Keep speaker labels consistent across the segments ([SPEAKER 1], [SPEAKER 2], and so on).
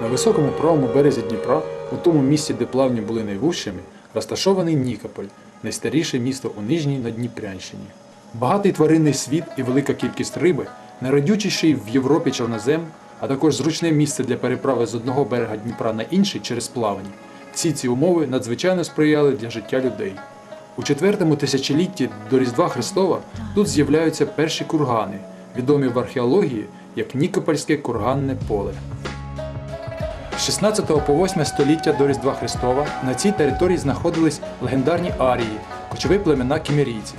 [SPEAKER 1] На високому правому березі Дніпра, у тому місці, де плавні були найвужчими, розташований Нікополь, найстаріше місто у Нижній Надніпрянщині. Багатий тваринний світ і велика кількість риби, найрадючіший в Європі чорнозем, а також зручне місце для переправи з одного берега Дніпра на інший через плавання. Всі ці умови надзвичайно сприяли для життя людей. У четвертому тисячолітті до Різдва Христова тут з'являються перші кургани, відомі в археології як Нікопольське курганне поле. З 16 по 8 століття до Різдва Христова на цій території знаходились легендарні арії, кочові племена кімерійців.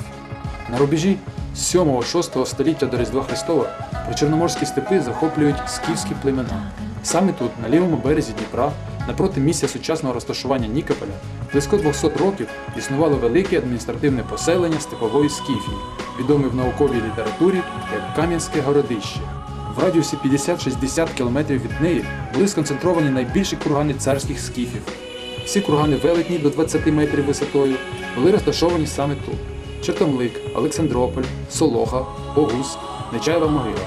[SPEAKER 1] На рубежі з 7-6 століття до Різдва Христова причорноморські степи захоплюють скіфські племена. Саме тут, на лівому березі Дніпра, напроти місця сучасного розташування Нікополя, близько 200 років існувало велике адміністративне поселення степової скіфії, відоме в науковій літературі як Кам'янське городище. В радіусі 50-60 км від неї були сконцентровані найбільші кургани царських скіфів. Всі кургани велетні до 20 метрів висотою були розташовані саме тут: Чертомлик, Олександрополь, Солоха, Богуськ, Нечаєва могила.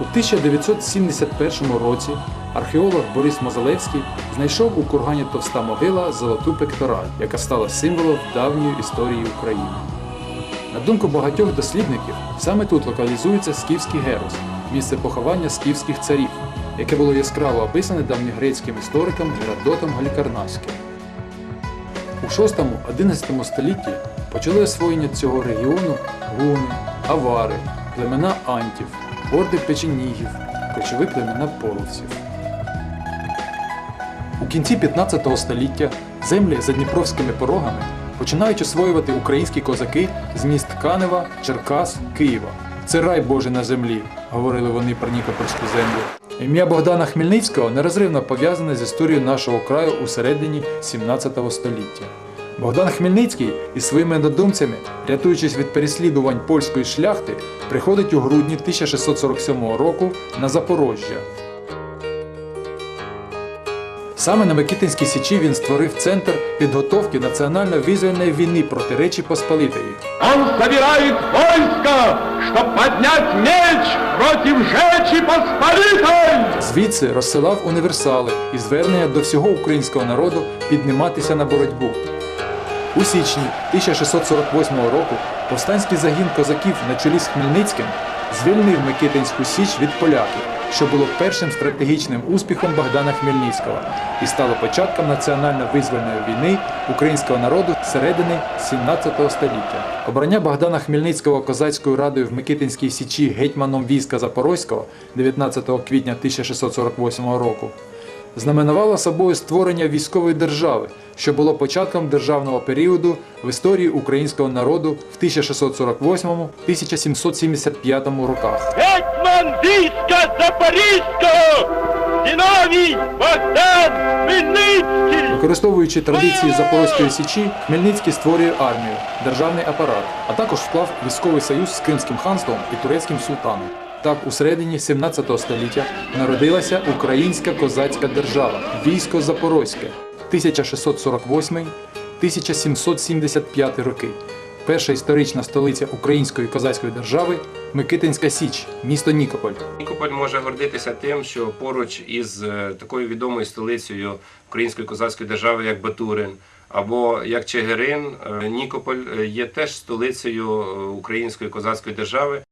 [SPEAKER 1] У 1971 році археолог Борис Мозалевський знайшов у кургані Товста могила золоту пектораль, яка стала символом давньої історії України. На думку багатьох дослідників, саме тут локалізується скіфський герос, місце поховання скіфських царів, яке було яскраво описане давньогрецьким істориком Геродотом Галікарнаським. У 6-11 столітті почали освоєння цього регіону гуни, авари, племена антів, орди печенігів, кочові племена половців. У кінці 15 століття землі за Дніпровськими порогами починають освоювати українські козаки з міст Канева, Черкас, Києва. Це рай Божий на землі, говорили вони про Нікопольську землю. Ім'я Богдана Хмельницького нерозривно пов'язане з історією нашого краю у середині 17 століття. Богдан Хмельницький із своїми надумцями, рятуючись від переслідувань польської шляхти, приходить у грудні 1647 року на Запорожжя. Саме на Микитинській Січі він створив центр підготовки національно-визвольної війни проти Речі Посполитої.
[SPEAKER 2] Он собирает войско, чтоб поднять меч против Жечи Посполитой!
[SPEAKER 1] Звідси розсилав універсали і звернення до всього українського народу підніматися на боротьбу. У січні 1648 року повстанський загін козаків на чолі з Хмельницьким звільнив Микитинську Січ від поляків, що було першим стратегічним успіхом Богдана Хмельницького і стало початком національно-визвольної війни українського народу середини 17 століття. Обрання Богдана Хмельницького козацькою радою в Микитинській Січі гетьманом війська Запорозького 19 квітня 1648 року знаменувало собою створення військової держави, що було початком державного періоду в історії українського народу в 1648-1775 роках.
[SPEAKER 2] Гетьман війська Запорізького! Зіновій Богдан Хмельницький!
[SPEAKER 1] Використовуючи традиції Запорозької січі, Хмельницький створює армію, державний апарат, а також вклав військовий союз з Кримським ханством і турецьким султаном. Так, у середині 17 століття народилася українська козацька держава військо Запорозьке 1648-1775 роки. Перша історична столиця української козацької держави Микитинська Січ, місто Нікополь.
[SPEAKER 3] Нікополь може гордитися тим, що поруч із е, такою відомою столицею української козацької держави, як Батурин, або як Чигирин, е, Нікополь е, є теж столицею української козацької держави.